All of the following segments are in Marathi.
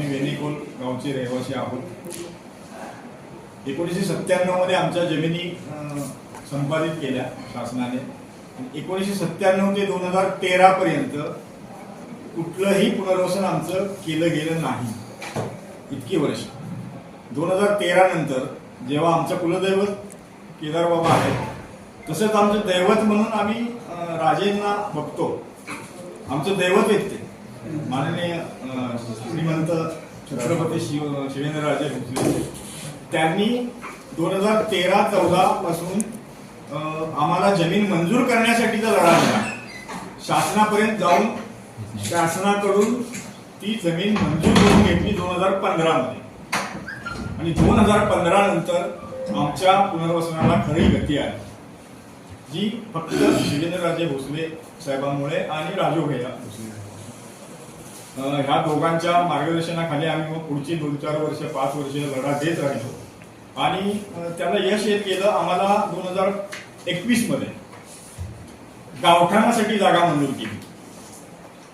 आम्ही वेणीकोल गावचे रहिवासी आहोत. एकोणीसशे सत्त्याण्णवमध्ये आमच्या जमिनी संपादित केल्या शासनाने. एकोणीसशे सत्त्याण्णव ते दोन हजार तेरा पर्यंत कुठलंही पुनर्वसन आमचं केलं गेलं नाही. इतकी वर्ष. दोन हजार तेरा नंतर जेव्हा आमचं कुलदैवत केदारबाबा आहे आहेत तसंच आमचं दैवत म्हणून आम्ही राजेंना बघतो. आमचं दैवत येते माननीय श्रीमंत छत्रपती शिव शिवेंद्रराजे भोसले त्यांनी दोन हजार तेरा चौदा पासून अं, आम्हाला जमीन मंजूर करण्यासाठीचा लढा दिला. शासनापर्यंत जाऊन शासनाकडून ती जमीन मंजूर करून घेतली दोन हजार पंधरा मध्ये आणि दोन हजार पंधरा नंतर आमच्या पुनर्वसनाला खरी गती आली. जी फक्त शिवेंद्रराजे भोसले साहेबांमुळे आणि राजू भैया भोसले. ह्या दोघांच्या मार्गदर्शनाखाली आम्ही मग पुढची दोन चार वर्ष पाच वर्ष लढा देत राहिलो. आणि त्याला यश येत गेलं आम्हाला दोन हजार एकवीसमध्ये. गावठाणासाठी जागा मंजूर केली.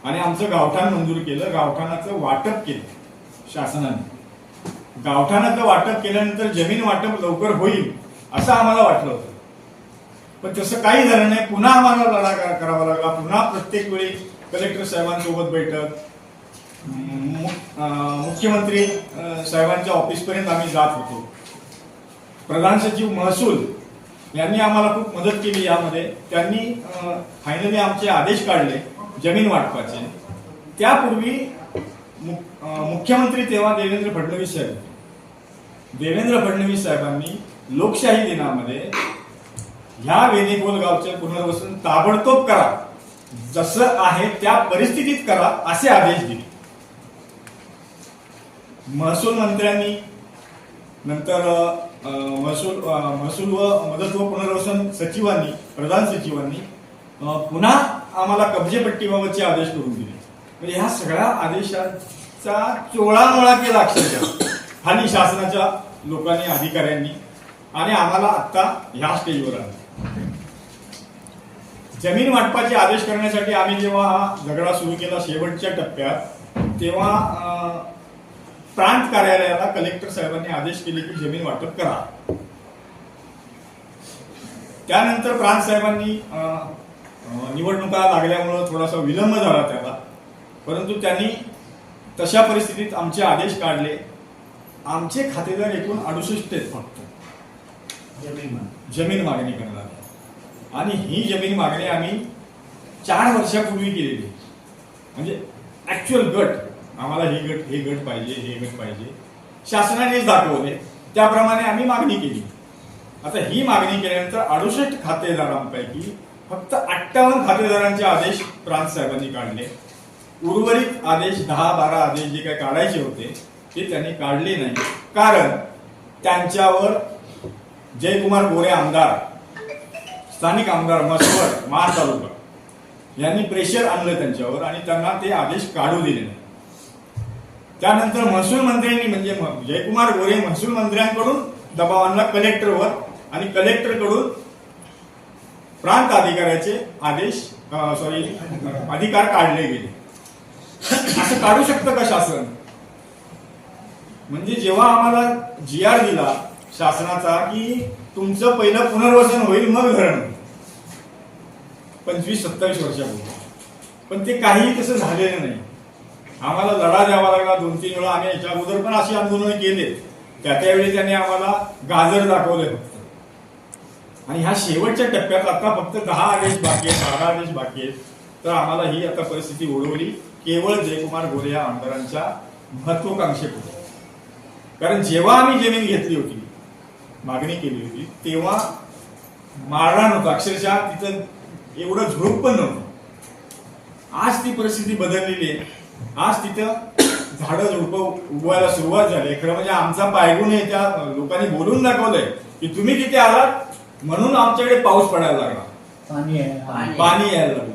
आणि आमचं गावठाण मंजूर केलं गावठाणाचं वाटप केलं शासनाने. गावठाणाचं वाटप केल्यानंतर जमीन वाटप लवकर होईल असं आम्हाला वाटलं होतं. पण तसं काही झालं नाही. पुन्हा आम्हाला लढा करावा लागला. पुन्हा प्रत्येक वेळी कलेक्टर साहेबांसोबत बैठक मुख्यमंत्री साहेबांच्या ऑफिसपर्यंत आम्ही जात होतो. प्रधान सचिव महसूल यांनी आम्हाला खूप मदत केली यामध्ये. त्यांनी फायनली आमचे आदेश काढले जमीन वाटपाचे. त्यापूर्वी मुख्यमंत्री तेव्हा देवेंद्र फडणवीस साहेब होते. देवेंद्र फडणवीस साहेबांनी लोकशाही दिनामध्ये ह्या वेणेगोल गावचे पुनर्वसन ताबडतोब करा. जसं आहे त्या परिस्थितीत करा असे आदेश दिले. महसूल मंत्र्यांनी नंतर महसूल महसूल व मदत व पुनर्वसन सचिवांनी प्रधान सचिवांनी पुन्हा आम्हाला कब्जेपट्टीबाबतचे आदेश करून दिले. म्हणजे ह्या सगळ्या आदेशाचा चोळामोळा केला अक्षरशः. खाली शासनाच्या लोकांनी अधिकाऱ्यांनी आणि आम्हाला आत्ता ह्या स्टेजवर आलं. जमीन वाटपाचे आदेश करण्यासाठी आम्ही जेव्हा हा झगडा सुरू केला शेवटच्या टप्प्यात तेव्हा प्रांत कार्यालयाला कलेक्टर साहेबांनी आदेश केले की जमीन वाटप करा. त्यानंतर प्रांत साहेबांनी निवडणुका लागल्यामुळं थोडासा विलंब झाला त्याला. परंतु त्यांनी तशा परिस्थितीत आमचे आदेश काढले. आमचे खातेदार एकूण अडुसष्ट आहेत फक्त. जमीन मागणी. करणार. आणि ही जमीन मागणी आम्ही चार वर्षापूर्वी केलेली. म्हणजे ऍक्च्युअल गट. आम्हाला हे गट हे गट पाहिजे हे गट पाहिजे. शासनानेच दाखवले. त्याप्रमाणे आम्ही मागणी केली. आता ही मागणी केल्यानंतर अडुसष्ट खातेदारांपैकी फक्त अठ्ठावन्न खातेदारांचे आदेश प्रांत साहेबांनी काढले. उर्वरित आदेश दहा बारा आदेश जे काही काढायचे होते ते त्यांनी काढले नाही. कारण त्यांच्यावर जयकुमार गोरे आमदार स्थानिक आमदार मसवड महाड तालुका यांनी प्रेशर आणलं त्यांच्यावर आणि त्यांना ते आदेश काढू दिले नाही. त्यानंतर महसूल मंत्र्यांनी म्हणजे जयकुमार गोरे महसूल मंत्र्यांकडून दबाव आणला कलेक्टरवर आणि कलेक्टरकडून प्रांत अधिकाऱ्याचे आदेश सॉरी अधिकार काढले गेले. असं काढू शकतं का शासन? म्हणजे जेव्हा आम्हाला जी आर दिला शासनाचा की तुमचं पहिलं पुनर्वसन होईल मग धरण. पंचवीस सत्तावीस वर्षापूर्वी. पण ते काही तसं झालेलं नाही. आम्हाला लढा द्यावा लागला दोन तीन वेळा. आम्ही याच्या अगोदर पण अशी आंदोलनं केले. त्या त्यावेळी त्यांनी आम्हाला गाजर दाखवले फक्त. आणि ह्या शेवटच्या टप्प्यात आता फक्त दहा आदेश बाकी आहेत बारा आदेश बाकी आहेत. तर आम्हाला ही आता परिस्थिती ओढवली. केवळ जयकुमार गोरे या आमदारांच्या महत्वाकांक्षेपुढे कारण जेव्हा आम्ही जमीन घेतली होती मागणी केली होती तेव्हा मारणार नव्हतं. अक्षरशः तिथं एवढं झुडूप पण नव्हतं. आज ती परिस्थिती बदललेली आहे. आज तिथं झाडं झुडपं उगवायला सुरुवात झाली. खरं म्हणजे आमचा पायगुण आहे त्या लोकांनी बोलून दाखवलंय की तुम्ही तिथे आलात म्हणून आमच्याकडे पाऊस पडायला लागला. पाणी आहे पाणी. यायला लागलं.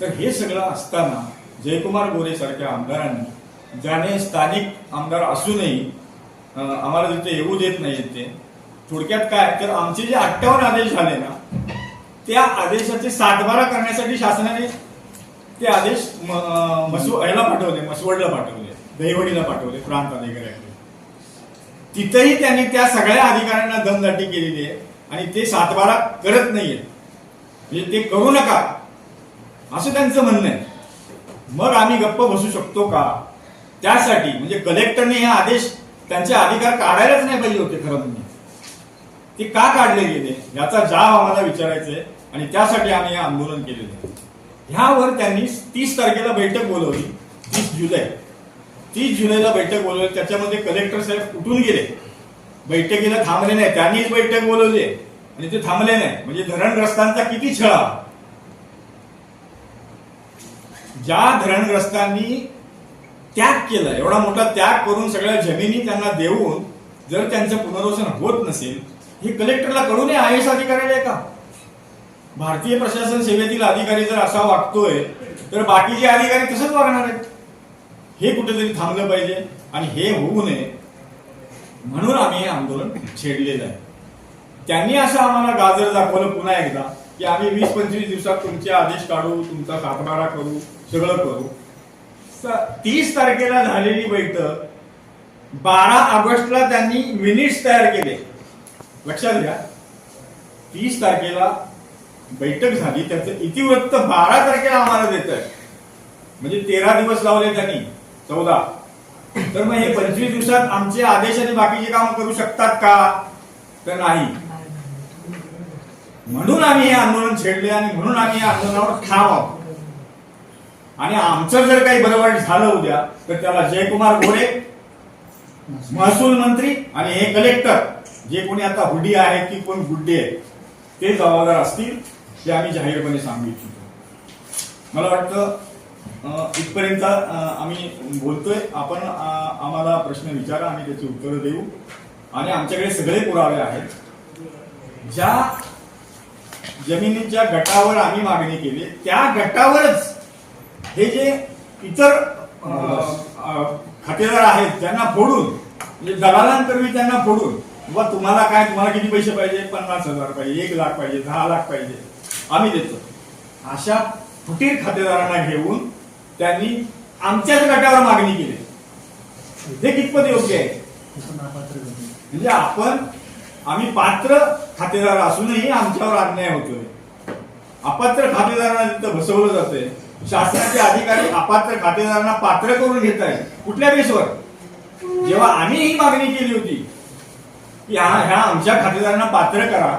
तर हे सगळं असताना जयकुमार गोरे सारख्या आमदारांनी ज्याने स्थानिक आमदार असूनही आम्हाला तिथे येऊ देत नाहीत ते थोडक्यात काय? तर आमचे जे अठ्ठावन्न आदेश झाले ना त्या आदेशाचे सातबारा करण्यासाठी शासनाने ते आदेश म- मसू याला पाठवले मसवडला पाठवले दहिवडीला पाठवले प्रांत अधिकाऱ्याकडे तिथेही त्यांनी त्या सगळ्या अधिकाऱ्यांना दमदाटी केलेली आहे आणि ते सातबारा करत नाहीये. म्हणजे ते करू नका. असं त्यांचं म्हणणं आहे. मग आम्ही गप्प बसू शकतो का? त्यासाठी म्हणजे कलेक्टरने हे आदेश त्यांचे अधिकार काढायलाच नाही पाहिजे होते खरं म्हणजे. ते का काढले गेले? याचा जाब आम्हाला विचारायचा आहे आणि त्यासाठी आम्ही हे आंदोलन केलेलं आहे. ह्यावर त्यांनी तीस तारखेला बैठक बोलवली तीस जुलै. तीस जुलैला बैठक बोलवली. त्याच्यामध्ये कलेक्टर साहेब कुठून गेले? बैठकीला थांबले नाही. त्यांनीच बैठक बोलवली. आणि ते थांबले नाही. म्हणजे धरणग्रस्तांचा किती छळा? ज्या धरणग्रस्तांनी त्याग केला एवढा मोठा त्याग करून सगळ्या जमिनी त्यांना देऊन जर त्यांचं पुनर्वसन होत नसेल हे कलेक्टरला कळू नये आय एस अधिकाऱ्याला आहे का? भारतीय प्रशासन सेवेतील अधिकारी जर असा वागतोय तर बाकीचे अधिकारी तसंच वागणार आहेत. हे कुठेतरी थांबलं पाहिजे आणि हे होऊ नये म्हणून आम्ही हे आंदोलन छेडलेलं आहे त्यांनी असं आम्हाला गाजर दाखवलं पुन्हा एकदा की आम्ही वीस पंचवीस दिवसात तुमचे आदेश काढू तुमचा सातबारा करू सगळं करू. तीस तारखेला झालेली बैठक बारा ऑगस्टला त्यांनी मिनिट्स तयार केले. लक्षात घ्या तीस तारखेला बैठक झाली त्याचं इतिवृत्त बारा तारखेला आम्हाला देत आहे म्हणजे तेरा दिवस लावले त्यांनी चौदा. तर मग हे पंचवीस दिवसात आमचे आदेश आणि बाकीचे काम करू शकतात का? तर नाही. म्हणून आम्ही हे आंदोलन छेडले आणि म्हणून आम्ही या आंदोलनावर ठाम आहोत. आणि आमचं जर काही बरोबर झालं उद्या तर त्याला जयकुमार गोरे महसूल मंत्री आणि हे कलेक्टर जे कोणी आता हुडी आहेत की कोण गुड्डे आहेत ते जबाबदार असतील. ते आम्ही जाहीरपणे सांगू इच्छितो. मला वाटतं इथपर्यंत आम्ही बोलतोय. आपण आम्हाला प्रश्न विचारा आम्ही त्याची उत्तरं देऊ. आणि आमच्याकडे सगळे पुरावे आहेत. ज्या जमिनीच्या गटावर आम्ही मागणी केली त्या गटावरच हे जे इतर खातेदार आहेत त्यांना फोडून म्हणजे दलालांकरवी त्यांना फोडून व तुम्हाला काय तुम्हाला किती पैसे पाहिजे? पन्नास हजार पाहिजे एक लाख पाहिजे दहा लाख पाहिजे. आम्ही देतो. अशा फुटीर खातेदारांना घेऊन त्यांनी आमच्याच गटावर मागणी केली. हे कितपत योग्य आहे? म्हणजे आपण आम्ही पात्र खातेदार असूनही आमच्यावर अन्याय होतोय. अपात्र खातेदारांना तिथं बसवलं जातंय शासनाचे अधिकारी अपात्र खातेदारांना पात्र करून घेत आहेत कुठल्या बेसवर जेव्हा आम्ही ही मागणी केली होती की ह्या ह्या आमच्या खातेदारांना पात्र करा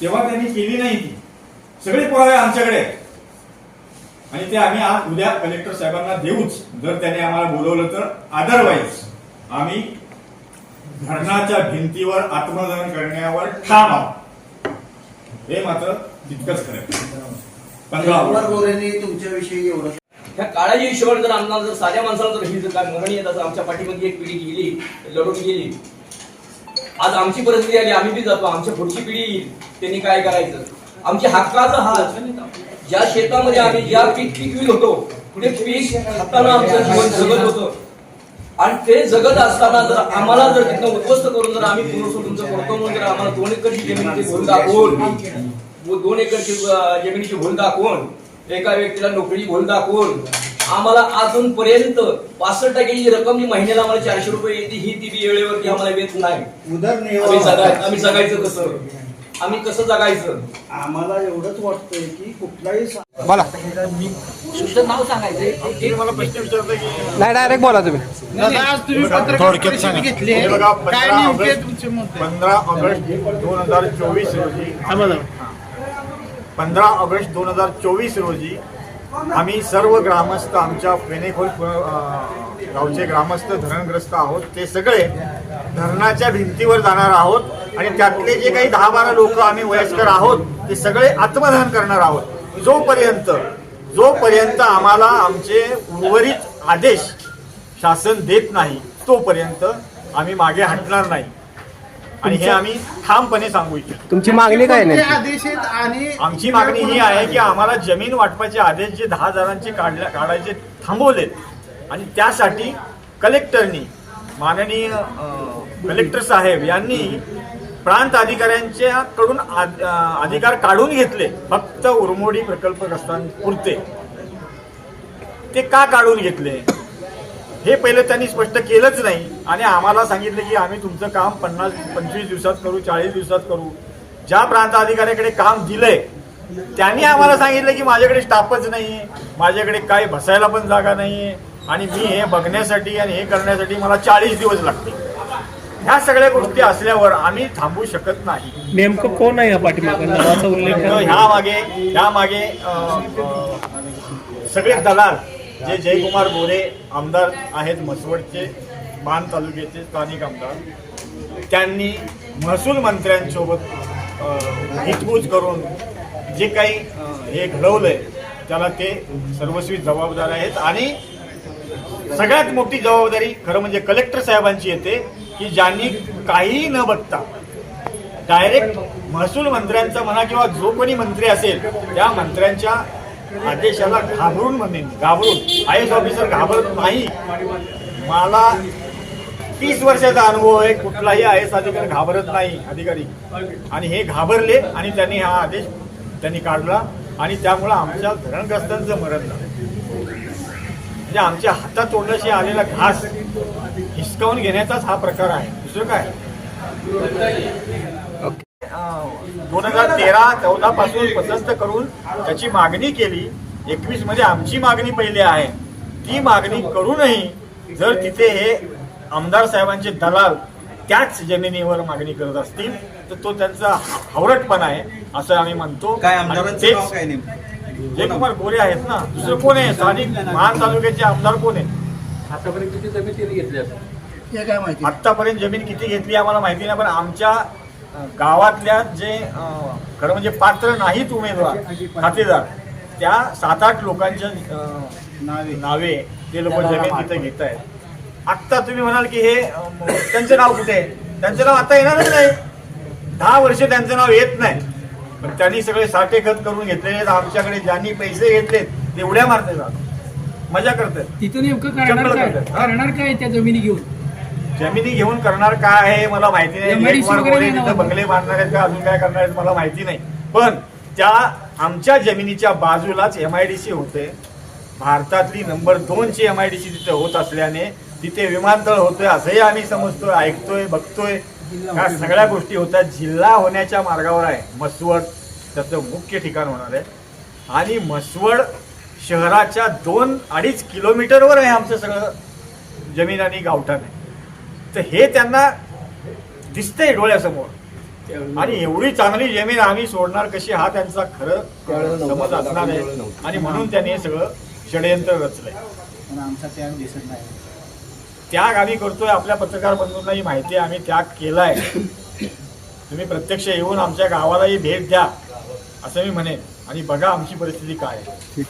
तेव्हा त्यांनी केली नाही ती. सगळे पुरावे आमच्याकडे आहेत. आणि ते आम्ही आज उद्या कलेक्टर साहेबांना देऊच जर त्याने आम्हाला बोलवलं तर. अदरवाईज आम्ही धरणाच्या भिंतीवर आत्मदहन करण्यावर ठाम आहोत. हे मात्र तितकंच खरं तुमच्याविषयी एवढं ह्या काळाच्या हिशोबाने जर आम्हाला जर साध्या माणसाला जर ही जर काय मरणी येत असं आमच्या पाठीमध्ये एक पिढी गेली लढून गेली. आज आमची परिस्थिती आली आम्ही बी जातो आमच्या पुढची पिढी येईल. त्यांनी काय करायचं? आमच्या हक्काचा हात ज्या शेतामध्ये आम्ही ज्या पीक पिकवित होतो. ते पीक हातानं आमचं जीवन जगत होतं. आणि ते जगत असताना जर आम्हाला जर तिथं उद्ध्वस्त करून जर आम्ही पुनर्वसन तुमचं करतो म्हणून जर आम्हाला दोन एकरची जमिनीची भूल दाखवून दोन एकरची अं, जमिनीची भूल दाखवून एका व्यक्तीला नोकरीची भूल दाखवून आम्हाला अजूनपर्यंत पासष्ट टक्क्याची रक्कम जी महिन्याला आम्हाला चारशे रुपये येते ही ती वेळेवरती आम्हाला येत नाही. आम्ही जगायचं कसं? आम्ही कसं जगायचं? आम्हाला एवढंच वाटतंय की कुठलाही बोला. तुमचं नाव सांगायचं मला प्रश्न विचारता की नाही डायरेक्ट बोला तुम्ही. घेतली हे पंधरा ऑगस्ट- तुमचे मत आहे? पंधरा ऑगस्ट दोन हजार चोवीस रोजी. पंधरा ऑगस्ट दोन हजार चोवीस रोजी आम्ही सर्व ग्रामस्थ आमच्या फेनेखोल गावचे ग्रामस्थ धरणग्रस्त आहोत. ते सगळे धरणाच्या भिंतीवर जाणार आहोत. आणि त्यातले जे काही दहा बारा लोक आम्ही वयस्कर आहोत ते सगळे आत्मदहन करणार आहोत. जोपर्यंत जोपर्यंत आम्हाला आमचे उर्वरित आदेश शासन देत नाही तोपर्यंत आम्ही मागे हटणार नाही. आणि हे आम्ही ठामपणे सांगू इच्छितो. तुमची मागणी काय नाही आदेश आहेत आणि आमची मागणी ही आहे की आम्हाला जमीन वाटपाचे आदेश जे दहा हजारांचे काढल्या काढायचे थांबवलेत आणि त्यासाठी कलेक्टरनी माननीय कलेक्टर साहेब यांनी प्रांत अधिकाऱ्यांच्या कडून अधिकार काढून घेतले. फक्त उरमोडी प्रकल्पग्रस्तांपुरते ते का काढून घेतले? हे पहिलं त्यांनी स्पष्ट केलंच नाही. आणि आम्हाला सांगितलं की आम्ही तुमचं काम पन्नास पंचवीस दिवसात करू चाळीस दिवसात करू. ज्या प्रांत अधिकाऱ्याकडे काम दिलंय त्यांनी आम्हाला सांगितलं की माझ्याकडे स्टाफच नाही माझ्याकडे काही बसायला पण जागा नाही आणि मी हे बघण्यासाठी आणि हे करण्यासाठी मला चाळीस दिवस लागतील. ह्या सगळ्या गोष्टी असल्यावर आम्ही थांबू शकत नाही. नेमकं कोण आहे या पाठीमागे? नावाचा उल्लेख करा. ह्या मागे ह्या मागे सगळे दलाल जे जयकुमार गोरे आमदार आहेत मसवडचे मान तालुक्याचे स्थानिक आमदार त्यांनी महसूल मंत्र्यांसोबत अं, हितगुज करून जे काही अं, हे घडवलंय त्याला ते सर्वस्वी जबाबदार आहेत. आणि सगळ्यात मोठी जबाबदारी खरं म्हणजे कलेक्टर साहेबांची येते. की ज्यांनी काहीही न बघता डायरेक्ट महसूल मंत्र्यांचा म्हणा किंवा जो कोणी मंत्री असेल त्या मंत्र्यांच्या आदेशाला घाबरून म्हणेन. घाबरून. आय एस ऑफिसर घाबरत नाही. मला तीस वर्षाचा अनुभव आहे कुठलाही आय एस अधिकारी घाबरत नाही अधिकारी. आणि हे घाबरले आणि त्यांनी हा आदेश त्यांनी काढला आणि त्यामुळं आमच्या धरणग्रस्तांचं मरण झालं. म्हणजे आमच्या हातात तोंडाशी आलेला घास हिसकावून घेण्याचाच हा प्रकार आहे. दुसरं काय? दोन हजार तेरा चौदा पासून पसंत करून त्याची मागणी केली. एकवीसमध्ये आमची मागणी पहिली आहे. ती मागणी करूनही जर तिथे हे आमदार साहेबांचे दलाल त्याच जमिनीवर मागणी करत असतील तर तो त्यांचा हावरटपणा आहे असं आम्ही म्हणतो. काय जयकुमार गोरे आहेत ना दुसरं कोण आहे स्थानिक महान तालुक्याचे आमदार कोण आहे आतापर्यंत किती जमीन घेतली हे काय माहिती? आत्तापर्यंत जमीन किती घेतली आम्हाला माहिती नाही पण आमच्या गावातल्या जे खरं म्हणजे पात्र नाहीत उमेदवार खातेदार त्या सात आठ लोकांच्या नावे. नावे ते लोक जमीन तिथे घेत आहेत आत्ता तुम्ही म्हणाल की हे त्यांचं नाव कुठे आहे? त्यांचं नाव आता येणारच नाही. दहा वर्ष त्यांचं नाव येत नाही. पण त्यांनी सगळे साठे खत करून घेतलेले आहेत आमच्याकडे ज्यांनी पैसे घेतलेत ते उड्या मारते जात. मजा करतात तिथं नेमकं करणार काय? करतात? करणार काय त्या जमिनी घेऊन? जमिनी घेऊन करणार काय आहे मला माहिती नाही. तिथं? बंगले बांधणार आहेत का अजून काय करणार आहेत मला माहिती नाही. पण त्या आमच्या जमिनीच्या बाजूलाच एम आय डी सी होते. भारतातली नंबर दोनची एम आय डी सी तिथे होत असल्याने तिथे विमानतळ होतोय असंही आम्ही समजतोय ऐकतोय बघतोय. ह्या सगळ्या गोष्टी होत्या जिल्हा होण्याच्या मार्गावर आहे. मसवड त्याचं मुख्य ठिकाण होणार आहे आणि मसवड शहराच्या दोन अडीच किलोमीटरवर आहे आमचं सगळं जमीन आणि गावठाण आहे. तर हे त्यांना दिसतंय डोळ्यासमोर. आणि एवढी चांगली जमीन आम्ही सोडणार कशी हा त्यांचा खरं समज असणार आहे. आणि म्हणून त्यांनी हे सगळं षडयंत्र रचलंय. आमचा त्याग दिसत नाही. त्याग आम्ही करतोय आपल्या पत्रकार बंधूंनाही माहिती आहे आम्ही त्याग केलाय. तुम्ही प्रत्यक्ष येऊन आमच्या गावालाही भेट द्या असं मी म्हणेन. आणि बघा आमची परिस्थिती काय आहे.